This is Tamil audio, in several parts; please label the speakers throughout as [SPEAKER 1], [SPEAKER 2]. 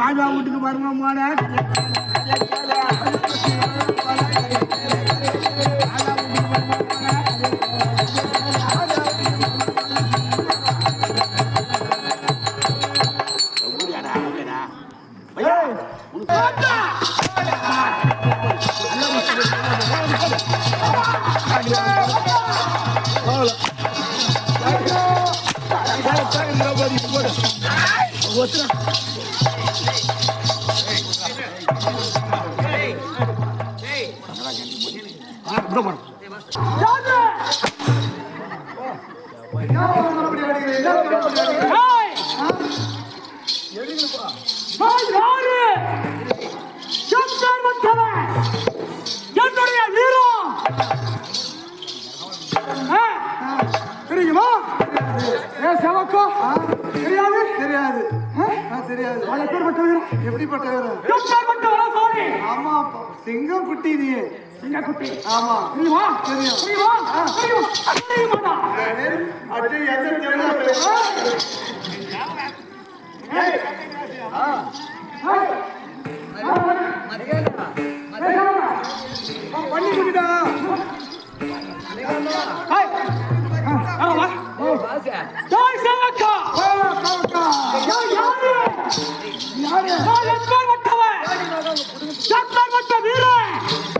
[SPEAKER 1] மாதா வீட்டுக்கு வருமா
[SPEAKER 2] What's up? தெரியுமா. தெரியாது
[SPEAKER 3] தெரியாது தெரியாது
[SPEAKER 2] எப்படிப்பட்ட வீரம்
[SPEAKER 3] எப்படிப்பட்ட
[SPEAKER 2] வீரம்
[SPEAKER 3] ஆமா சிங்கம் குட்டி நீ
[SPEAKER 2] சிங்க குட்டி
[SPEAKER 3] ஆமா
[SPEAKER 2] தெரியுமா
[SPEAKER 3] தெரியும்
[SPEAKER 2] தெரியுமா. சர்தார் மட்ட வீரன்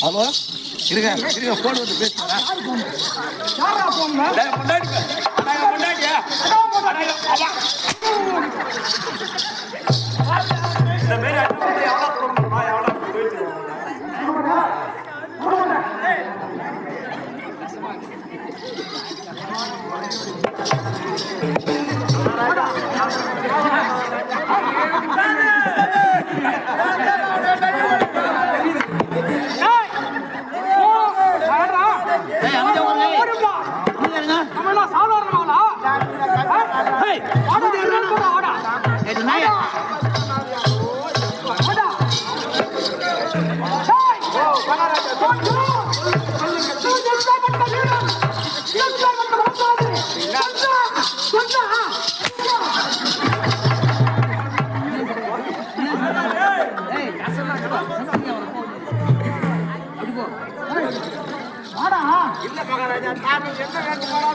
[SPEAKER 2] ஹலோ
[SPEAKER 1] இருங்க இருங்க போன் வந்து
[SPEAKER 2] பேசுறா முன்னாடி முன்னாடி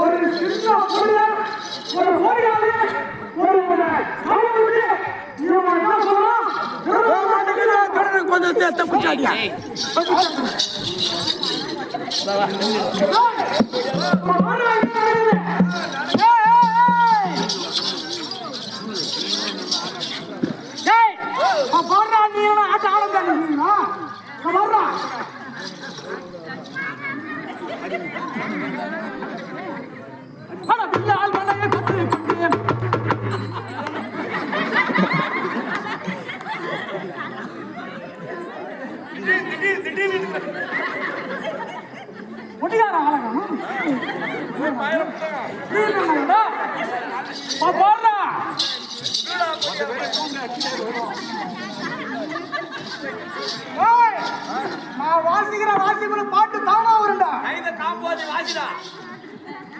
[SPEAKER 2] ஒரு சின்ன ஒரு
[SPEAKER 1] நீ ஆட்ட ஆளுங்க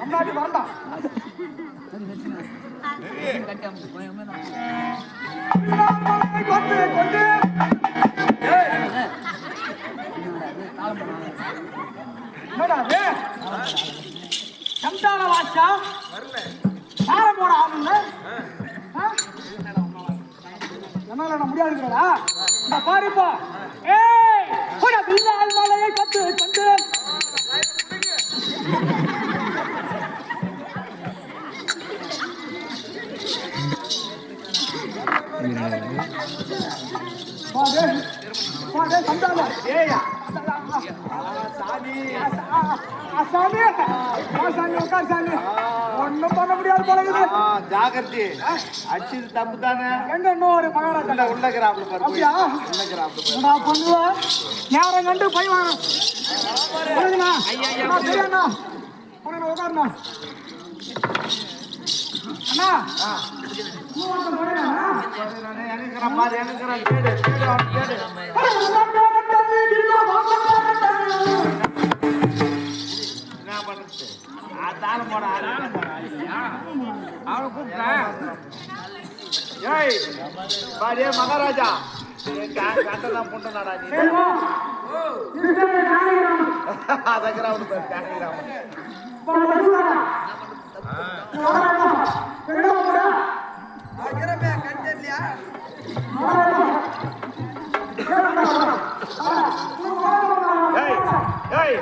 [SPEAKER 2] முன்னாடி வரண்டா கொண்டு கொண்டு சார போட ஆளுங்க என்னால முடியாது பாருப்பா ஏய் போட மலையை பத்து பாரு சாமி உட்கார் சாமி பண்ண முடியாது போல இருக்குது
[SPEAKER 3] அடிச்சது தப்பு தானே
[SPEAKER 2] எங்க இன்னொரு மகாராஜா
[SPEAKER 3] உள்ள கிராப்ல பாரு
[SPEAKER 2] அப்படியா?
[SPEAKER 3] உள்ள கிராப்ல பாரு
[SPEAKER 2] நான் பண்ணுவேன் நேரம் கண்டு போய் வாங்க புரியுதுண்ணா தெரியாண்ணா உனக்கு உட்காருண்ணா அண்ணா நீ
[SPEAKER 3] பாரு ஏய் மகாராஜா கண்டெல்லாம் புண்டனாடா நீ. அவனுக்கு பேர் ஏய்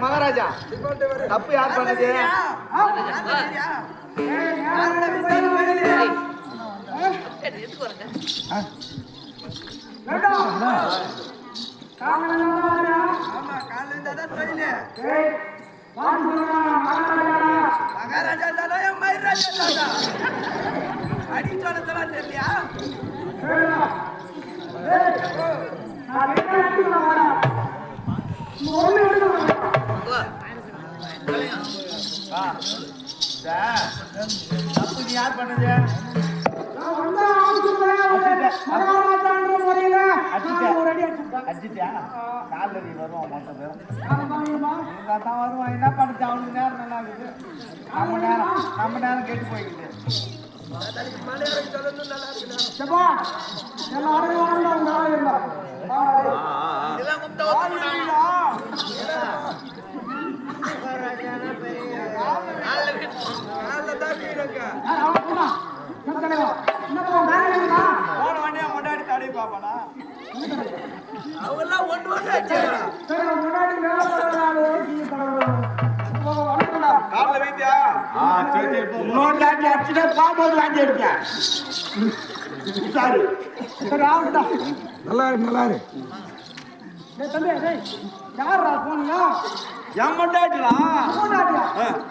[SPEAKER 3] மகாராஜா. தப்பு யார் பண்ணது?
[SPEAKER 1] மகாராஜா தானே என் மயிராஜா தானா அடிச்சானதெல்லாம் தெரியலையா
[SPEAKER 3] தப்பு யார் பண்ணது? வருவான் மொத்தம் பேரும் இருந்தா தான் வருவான் என்ன பண்ணுச்சு அவனுக்கு நேரம் நல்லா இருக்குது. நம்ம நேரம் நம்ம நேரம் கெட்டு போய்க்குது
[SPEAKER 1] இதெல்லாம் போன வண்டியா கொண்டாடி தடை பாப்பாடா அவங்கெல்லாம் ஒன்று ஒன்று காலில் வைத்தியா?
[SPEAKER 3] இன்னொரு தாட்டி அடிச்சுட்டே பாம்போது வாங்கி எடுத்தேன் சாரி
[SPEAKER 2] நல்லா இருக்கு நல்லா இருக்கு டேய் தம்பி டேய் யாரா போனீங்க
[SPEAKER 1] என் கொண்டாடிடா
[SPEAKER 2] போனாடியா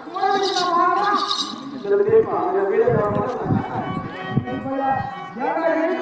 [SPEAKER 2] போனாடியா வாடா. யாரா எங்க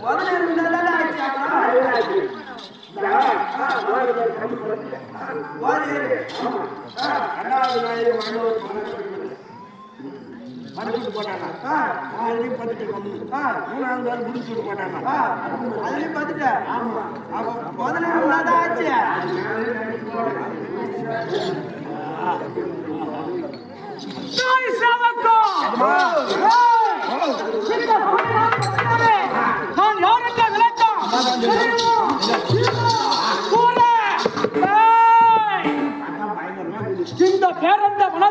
[SPEAKER 1] மருமக வந்துட்டானே போட்டாங்க அதுலயும் பத்துட்டு மூணாவது நாள் முடிச்சுட்டு போட்டாங்க
[SPEAKER 3] அதுலயும் பார்த்துட்டேன் அப்ப முதல்ல ஆச்சு
[SPEAKER 2] தாய்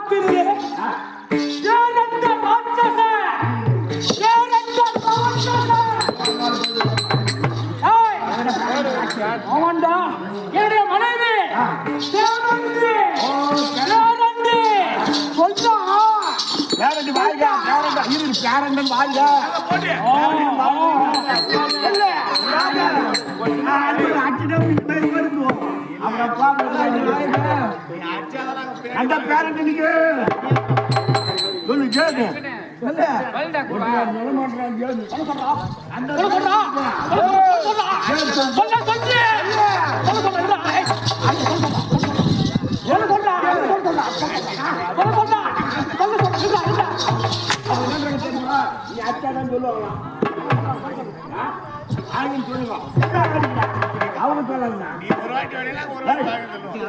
[SPEAKER 2] பேரண்ட பேரண்ட பேரண்ட! ஆமாண்டா என்னுடைய மனைவி பேரண்டி பேரண்டி சொல்றா
[SPEAKER 1] பேரண்டி வாழ்க பேரண்ட இரு பேரண்டன் வாழ்க
[SPEAKER 2] இல்ல
[SPEAKER 1] அந்த பேரண்ட் நீங்க சொல்லு கேளு சொல்லலாம்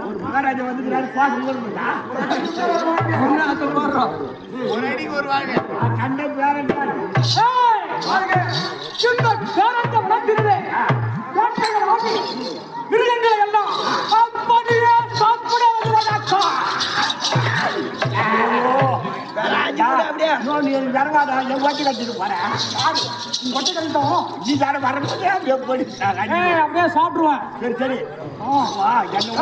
[SPEAKER 1] ஒரு மகாராஜா வந்துக்கிறாரு பாசம் சொல்லுங்களா கண்ட பேரண்ட்
[SPEAKER 2] மிருகங்களை
[SPEAKER 1] நீ இறங்காத என் ஒட்டி கட்டிட்டு போறேன். ஒட்டி கட்டிட்டோம். நீ யார வரும்போது அப்படியே
[SPEAKER 2] சாப்பிடுவேன்
[SPEAKER 1] சரி சரி. வா என்ன